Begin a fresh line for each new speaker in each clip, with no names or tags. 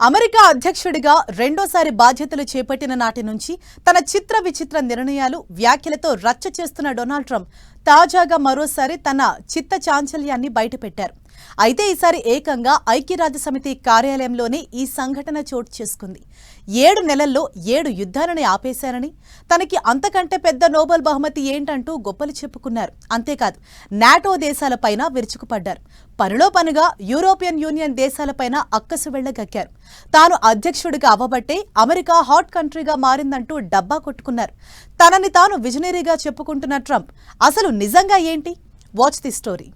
America అధ్యక్షుడిగా రెండోసారి బాధ్యతలు చేపట్టిన నాటి నుంచి తన చిత్ర విచిత్ర నిర్ణయాలు వ్యాఖ్యలతో రచ్చ చేస్తున్న డొనాల్డ్ ట్రంప్ తాజాగా మరోసారి తన చిత్త చాంచల్యాన్ని బయటపెట్టారు. అయితే ఈసారి ఏకంగా ఐక్యరాజ్య సమితి కార్యాలయంలోనే ఈ సంఘటన చోటు చేసుకుంది. ఏడు నెలల్లో ఏడు యుద్ధాలని ఆపేశారని తనకి అంతకంటే పెద్ద నోబెల్ బహుమతి ఏంటంటూ గొప్పలు చెప్పుకున్నారు. అంతేకాదు నాటో దేశాలపైన విరుచుకుపడ్డారు. పనిలో పనిగా యూరోపియన్ యూనియన్ దేశాలపైన అక్కసు వెళ్ళగక్కారు తాను అధ్యక్షుడిగా అవ్వబట్టే అమెరికా హాట్ కంట్రీగా మారిందంటూ డబ్బా కొట్టుకున్నారు. తనని తాను విజనరీగా చెప్పుకుంటున్న ట్రంప్ అసలు నిజంగా ఏంటి? Watch the story.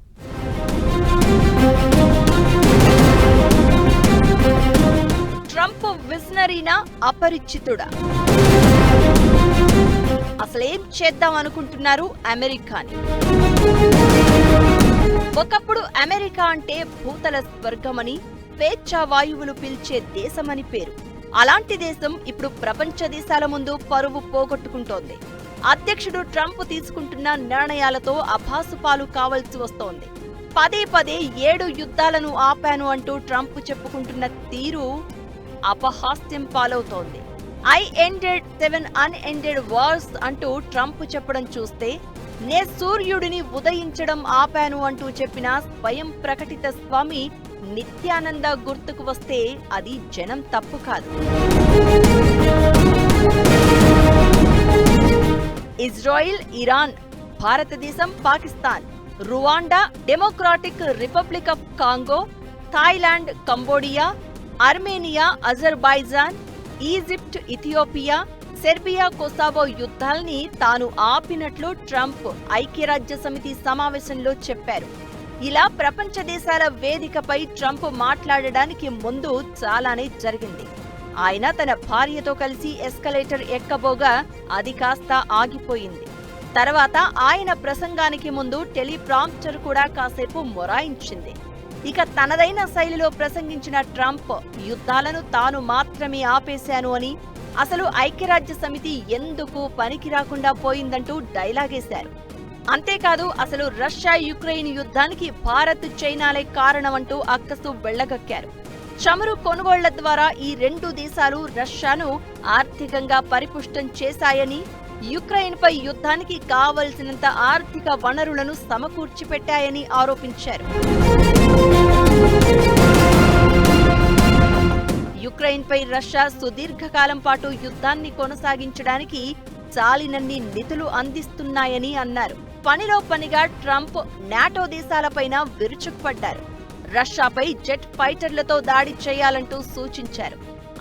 విజనరీనా అపరిచితుడా? అసలేం చేద్దాం అనుకుంటున్నారు అమెరికాని? ఒకప్పుడు అమెరికా అంటే భూతల స్వర్గమని స్వేచ్ఛా వాయువులు పీల్చే దేశమని పేరు. అలాంటి దేశం ఇప్పుడు ప్రపంచ దేశాల ముందు పరువు పోగొట్టుకుంటోంది. అధ్యక్షుడు ట్రంప్ తీసుకుంటున్న నిర్ణయాలతో అభాసుపాలు కావాల్సి వస్తోంది. పదే పదే ఏడు యుద్ధాలను ఆపాను అంటూ ట్రంప్ చెప్పుకుంటున్న తీరు అపహాస్యం పాలవుతోంది. I ended seven unended wars అంటూ ట్రంప్ చెప్పడం చూస్తే నే సూర్యుడిని ఉదయించడం ఆపాను అంటూ చెప్పిన స్వయం ప్రకటిత స్వామి నిత్యానంద గుర్తుకు వస్తే అది జనం తప్పు కాదు. ఇజ్రాయిల్ ఇరాన్ భారతదేశం Pakistan Rwanda Democratic Republic of Congo Thailand Cambodia Armenia Azerbaijan Egypt Ethiopia Serbia Kosovo యుద్ధాల్ని తాను ఆపినట్లు ట్రంప్ ఐక్యరాజ్య సమితి సమావేశంలో చెప్పారు. ఇలా ప్రపంచ దేశాల వేదికపై ట్రంప్ మాట్లాడడానికి ముందు చాలానే జరిగింది. ఆయన తన భార్యతో కలిసి ఎస్కలేటర్ ఎక్కబోగా అది కాస్త ఆగిపోయింది. తర్వాత ఆయన ప్రసంగానికి ముందు టెలిప్రాంప్టర్ కూడా కాసేపు మొరాయించింది. ఇక తనదైన శైలిలో ప్రసంగించిన ట్రంప్ యుద్ధాలను తాను మాత్రమే ఆపేశాను అని అసలు ఐక్యరాజ్య సమితి ఎందుకు పనికి రాకుండా పోయిందంటూ డైలాగేశారు అంతేకాదు అసలు రష్యా యుక్రెయిన్ యుద్ధానికి భారత్ చైనాలే కారణమంటూ అక్కసు వెళ్ళగక్కారు చమురు కొనుగోళ్ళ ద్వారా ఈ రెండు దేశాలు రష్యాను ఆర్థికంగా పరిపుష్టం చేశాయని యుక్రెయిన్ పై యుద్ధానికి కావలసినంత ఆర్థిక వనరులను సమకూర్చి పెట్టాయని ఆరోపించారు. యుక్రెయిన్ రష్యా సుదీర్ఘకాలం పాటు యుద్ధాన్ని కొనసాగించడానికి చాలినన్ని నిధులు అందిస్తున్నాయని అన్నారు. పనిలో పనిగా ట్రంప్ నాటో దేశాలపైన విరుచుకుపడ్డారు. రష్యాపై జెట్ ఫైటర్లతో దాడి చేయాలంటూ సూచించారు.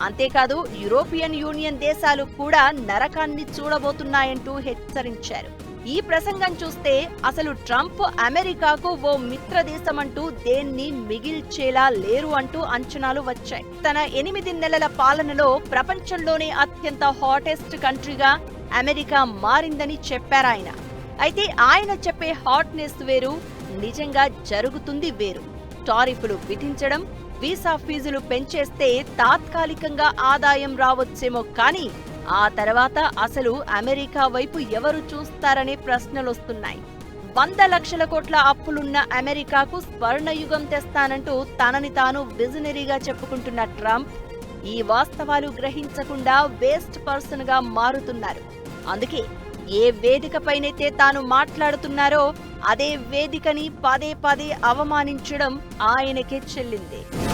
అంతేకాదు యూరోపియన్ యూనియన్ దేశాలు కూడా నరకాన్ని చూడబోతున్నాయంటూ హెచ్చరించారు. ఈ ప్రసంగం చూస్తే అసలు ట్రంప్ అమెరికాకు ఓ మిత్ర దేశమంటూ దేన్ని మిగిల్చేలా లేరు అంటూ అంచనాలు వచ్చాయి. తన ఎనిమిది నెలల పాలనలో ప్రపంచంలోనే అత్యంత హాటెస్ట్ కంట్రీగా అమెరికా మారిందని చెప్పారాయన అయితే ఆయన చెప్పే హాట్నెస్ వేరు నిజంగా జరుగుతుంది వేరు. టారిఫ్లు విధించడం వీసా ఫీజులు పెంచేస్తే తాత్కాలికంగా ఆదాయం రావచ్చేమో కానీ ఆ తర్వాత అసలు అమెరికా వైపు ఎవరు చూస్తారనే ప్రశ్నలొస్తున్నాయి. వంద లక్షల కోట్ల అప్పులున్న అమెరికాకు స్వర్ణయుగం తెస్తానంటూ తనని తాను విజనరీగా చెప్పుకుంటున్న ట్రంప్ ఈ వాస్తవాలు గ్రహించకుండా వేస్ట్ పర్సన్గా మారుతున్నారు. అందుకే ఏ వేదికపైనైతే తాను మాట్లాడుతున్నారో అదే వేదికని పదే పదే అవమానించడం ఆయనకే చెల్లింది.